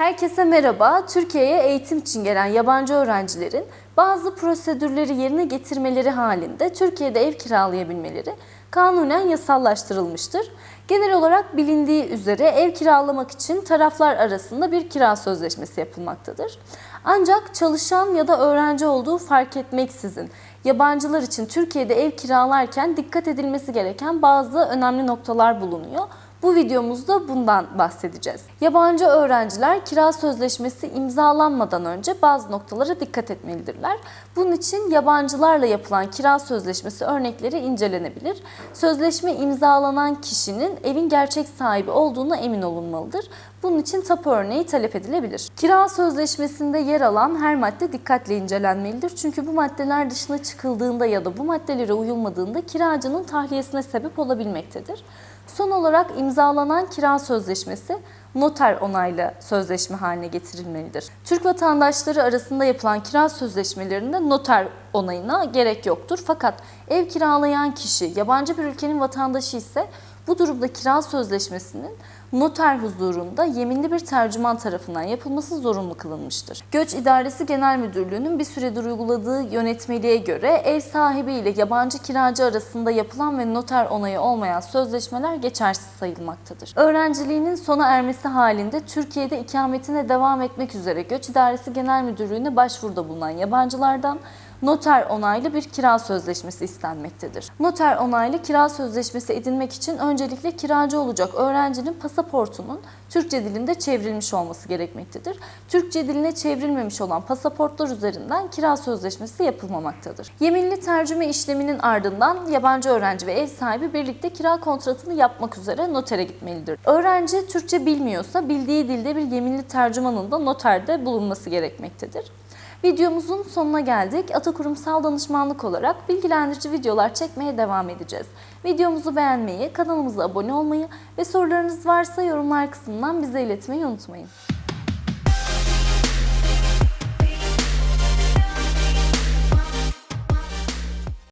Herkese merhaba. Türkiye'ye eğitim için gelen yabancı öğrencilerin bazı prosedürleri yerine getirmeleri halinde Türkiye'de ev kiralayabilmeleri kanunen yasallaştırılmıştır. Genel olarak bilindiği üzere ev kiralamak için taraflar arasında bir kira sözleşmesi yapılmaktadır. Ancak çalışan ya da öğrenci olduğu fark etmeksizin yabancılar için Türkiye'de ev kiralarken dikkat edilmesi gereken bazı önemli noktalar bulunuyor. Bu videomuzda bundan bahsedeceğiz. Yabancı öğrenciler kira sözleşmesi imzalanmadan önce bazı noktalara dikkat etmelidirler. Bunun için yabancılarla yapılan kira sözleşmesi örnekleri incelenebilir. Sözleşme imzalanan kişinin evin gerçek sahibi olduğuna emin olunmalıdır. Bunun için tapu örneği talep edilebilir. Kira sözleşmesinde yer alan her madde dikkatle incelenmelidir. Çünkü bu maddeler dışına çıkıldığında ya da bu maddelere uyulmadığında kiracının tahliyesine sebep olabilmektedir. Son olarak imzalanan kira sözleşmesi noter onaylı sözleşme haline getirilmelidir. Türk vatandaşları arasında yapılan kira sözleşmelerinde noter onayına gerek yoktur. Fakat ev kiralayan kişi yabancı bir ülkenin vatandaşı ise bu durumda kira sözleşmesinin noter huzurunda yeminli bir tercüman tarafından yapılması zorunlu kılınmıştır. Göç İdaresi Genel Müdürlüğü'nün bir süredir uyguladığı yönetmeliğe göre ev sahibi ile yabancı kiracı arasında yapılan ve noter onayı olmayan sözleşmeler geçersiz sayılmaktadır. Öğrenciliğinin sona ermesi halinde Türkiye'de ikametine devam etmek üzere Göç İdaresi Genel Müdürlüğü'ne başvuruda bulunan yabancılardan noter onaylı bir kira sözleşmesi istenmektedir. Noter onaylı kira sözleşmesi edinmek için öncelikle kiracı olacak öğrencinin pasaportunun Türkçe dilinde çevrilmiş olması gerekmektedir. Türkçe diline çevrilmemiş olan pasaportlar üzerinden kira sözleşmesi yapılmamaktadır. Yeminli tercüme işleminin ardından yabancı öğrenci ve ev sahibi birlikte kira kontratını yapmak üzere notere gitmelidir. Öğrenci Türkçe bilmiyorsa bildiği dilde bir yeminli tercümanın da noterde bulunması gerekmektedir. Videomuzun sonuna geldik. Ata Kurumsal Danışmanlık olarak bilgilendirici videolar çekmeye devam edeceğiz. Videomuzu beğenmeyi, kanalımıza abone olmayı ve sorularınız varsa yorumlar kısmından bize iletmeyi unutmayın.